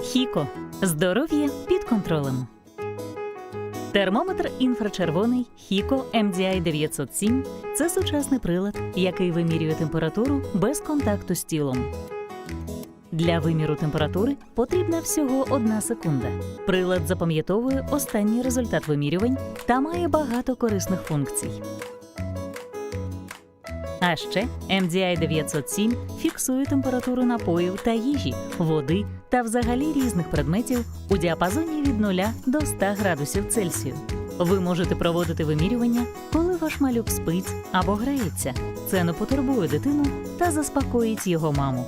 Хіко здоров'я під контролем. Термометр інфрачервоний Хіко MDI 907 – це сучасний прилад, який вимірює температуру без контакту з тілом. Для виміру температури потрібна всього одна секунда. Прилад запам'ятовує останній результат вимірювань та має багато корисних функцій. А ще MDI 907 фіксує температуру напоїв та їжі, води та взагалі різних предметів у діапазоні від 0 до 100 градусів Цельсію. Ви можете проводити вимірювання, коли ваш малюк спить або грається. Це не потурбує дитину та заспокоїть його маму.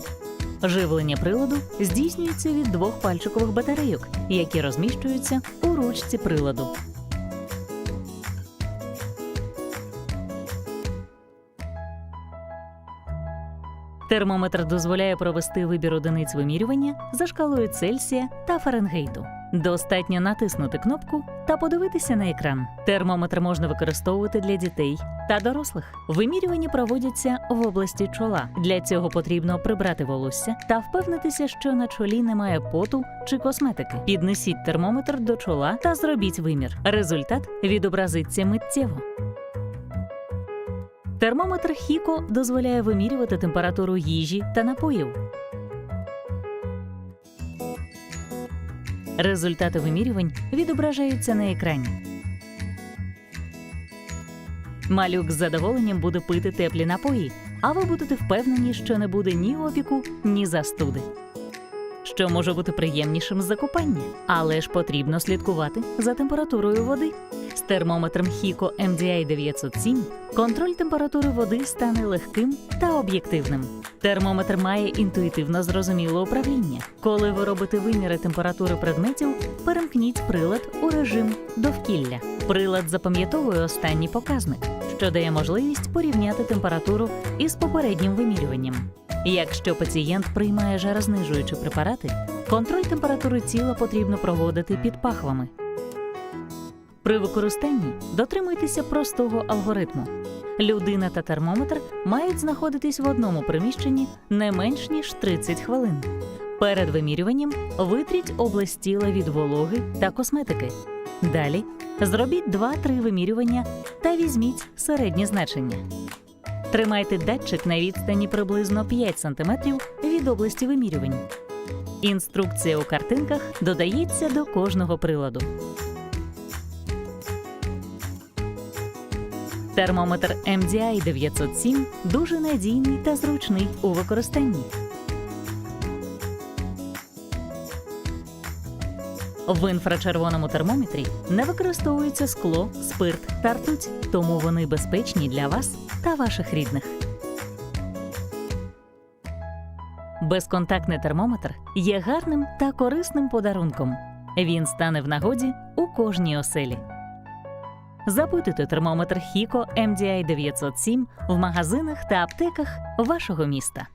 Живлення приладу здійснюється від двох пальчикових батарейок, які розміщуються у ручці приладу. Термометр дозволяє провести вибір одиниць вимірювання за шкалою Цельсія та Фаренгейту. Достатньо натиснути кнопку та подивитися на екран. Термометр можна використовувати для дітей та дорослих. Вимірювання проводяться в області чола. Для цього потрібно прибрати волосся та впевнитися, що на чолі немає поту чи косметики. Піднесіть термометр до чола та зробіть вимір. Результат відобразиться миттєво. Термометр Хіко дозволяє вимірювати температуру їжі та напоїв. Результати вимірювань відображаються на екрані. Малюк з задоволенням буде пити теплі напої, а ви будете впевнені, що не буде ні опіку, ні застуди. Що може бути приємнішим за купання, але ж потрібно слідкувати за температурою води. З термометром Хіко MDI 907 контроль температури води стане легким та об'єктивним. Термометр має інтуїтивно зрозуміле управління. Коли ви робите виміри температури предметів, перемкніть прилад у режим довкілля. Прилад запам'ятовує останній показник, що дає можливість порівняти температуру із попереднім вимірюванням. Якщо пацієнт приймає жарознижуючі препарати, контроль температури тіла потрібно проводити під пахвами. При використанні дотримуйтеся простого алгоритму. Людина та термометр мають знаходитись в одному приміщенні не менш ніж 30 хвилин. Перед вимірюванням витріть область тіла від вологи та косметики. Далі зробіть 2-3 вимірювання та візьміть середнє значення. Тримайте датчик на відстані приблизно 5 см від області вимірювань. Інструкція у картинках додається до кожного приладу. Термометр MDI 907 дуже надійний та зручний у використанні. В інфрачервоному термометрі не використовується скло, спирт та ртуть, тому вони безпечні для вас та ваших рідних. Безконтактний термометр є гарним та корисним подарунком. Він стане в нагоді у кожній оселі. Запитуйте термометр Хіко MDI 907 в магазинах та аптеках вашого міста.